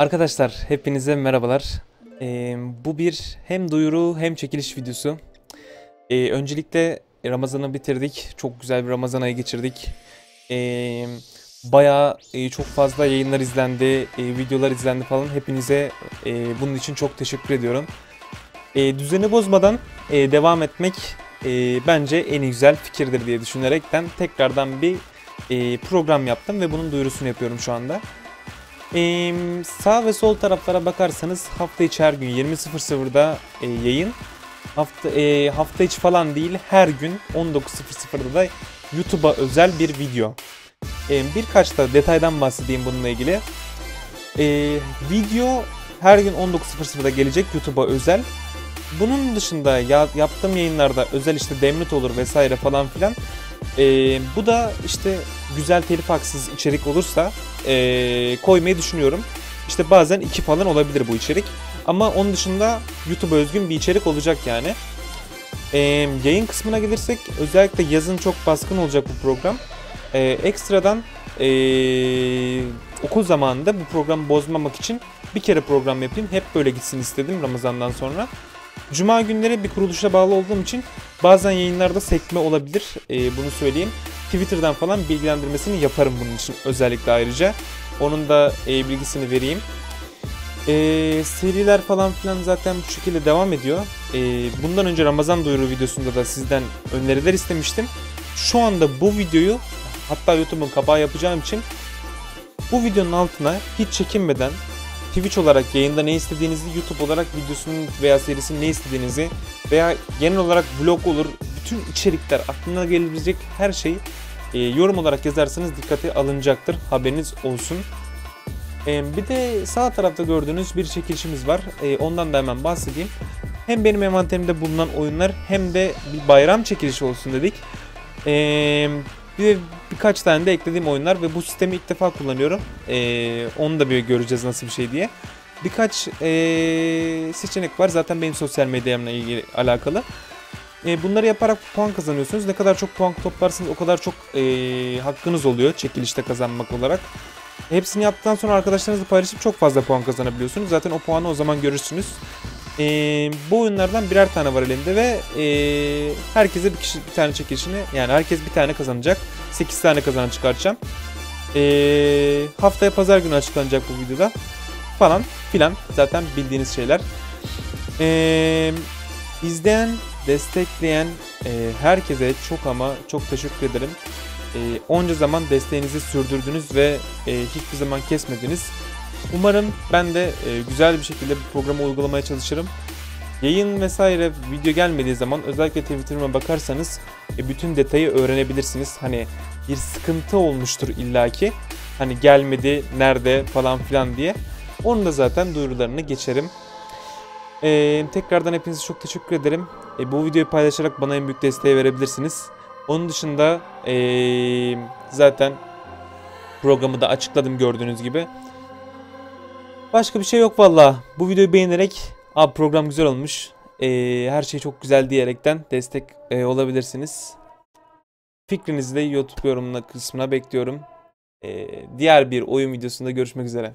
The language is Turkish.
Arkadaşlar hepinize merhabalar. Ee, bu bir hem duyuru hem çekiliş videosu. Ee, öncelikle Ramazan'ı bitirdik. Çok güzel bir Ramazan ayı geçirdik. Ee, bayağı e, çok fazla yayınlar izlendi, e, videolar izlendi falan. Hepinize e, bunun için çok teşekkür ediyorum. E, düzeni bozmadan e, devam etmek e, bence en güzel fikirdir diye düşünerekten tekrardan bir e, program yaptım ve bunun duyurusunu yapıyorum şu anda. Ee, sağ ve sol taraflara bakarsanız hafta içi her gün 20.00'da e, yayın. Hafta e, hafta içi falan değil her gün 19.00'da da YouTube'a özel bir video. Ee, birkaç da detaydan bahsedeyim bununla ilgili. Ee, video her gün 19.00'da gelecek YouTube'a özel. Bunun dışında ya, yaptığım yayınlarda özel işte demlit olur vesaire falan filan. Ee, bu da işte güzel telif haksız içerik olursa ee, koymayı düşünüyorum. İşte bazen iki falan olabilir bu içerik. Ama onun dışında YouTube'a özgün bir içerik olacak yani. Ee, yayın kısmına gelirsek özellikle yazın çok baskın olacak bu program. Ee, ekstradan ee, okul zamanında bu programı bozmamak için bir kere program yapayım. Hep böyle gitsin istedim Ramazan'dan sonra. Cuma günleri bir kuruluşa bağlı olduğum için bazen yayınlarda sekme olabilir. Ee, bunu söyleyeyim. Twitter'dan falan bilgilendirmesini yaparım bunun için özellikle ayrıca. Onun da e, bilgisini vereyim. E, seriler falan filan zaten bu şekilde devam ediyor. E, bundan önce Ramazan duyuru videosunda da sizden öneriler istemiştim. Şu anda bu videoyu hatta YouTube'un kapağı yapacağım için bu videonun altına hiç çekinmeden Twitch olarak yayında ne istediğinizi, YouTube olarak videosunun veya serisinin ne istediğinizi veya genel olarak vlog olur, bütün içerikler, aklına gelebilecek her şey e, yorum olarak yazarsanız dikkate alınacaktır. Haberiniz olsun. E, bir de sağ tarafta gördüğünüz bir çekilişimiz var. E, ondan da hemen bahsedeyim. Hem benim envanterimde bulunan oyunlar hem de bir bayram çekilişi olsun dedik. E, birkaç tane de eklediğim oyunlar ve bu sistemi ilk defa kullanıyorum. E, onu da bir göreceğiz nasıl bir şey diye. Birkaç e, seçenek var zaten benim sosyal medyamla ilgili alakalı. E, bunları yaparak puan kazanıyorsunuz. Ne kadar çok puan toplarsanız o kadar çok e, hakkınız oluyor çekilişte kazanmak olarak. Hepsini yaptıktan sonra arkadaşlarınızla paylaşıp çok fazla puan kazanabiliyorsunuz. Zaten o puanı o zaman görürsünüz. E, bu oyunlardan birer tane var elimde ve e, herkese bir kişi bir tane çekilişini yani herkes bir tane kazanacak. 8 tane kazanan çıkartacağım. E, haftaya pazar günü açıklanacak bu videoda falan filan zaten bildiğiniz şeyler. E, izleyen destekleyen e, herkese çok ama çok teşekkür ederim. E, onca zaman desteğinizi sürdürdünüz ve e, hiçbir zaman kesmediniz. Umarım ben de e, güzel bir şekilde bu programı uygulamaya çalışırım. Yayın vesaire video gelmediği zaman özellikle Twitter'ıma bakarsanız e, bütün detayı öğrenebilirsiniz. Hani bir sıkıntı olmuştur illaki. Hani gelmedi, nerede falan filan diye. Onun da zaten duyurularını geçerim. Ee, tekrardan hepinize çok teşekkür ederim. E, bu videoyu paylaşarak bana en büyük desteği verebilirsiniz. Onun dışında e, zaten programı da açıkladım gördüğünüz gibi. Başka bir şey yok valla. Bu videoyu beğenerek abi program güzel olmuş. E, her şey çok güzel diyerekten destek e, olabilirsiniz. Fikrinizi de YouTube yorumuna kısmına bekliyorum. E, diğer bir oyun videosunda görüşmek üzere.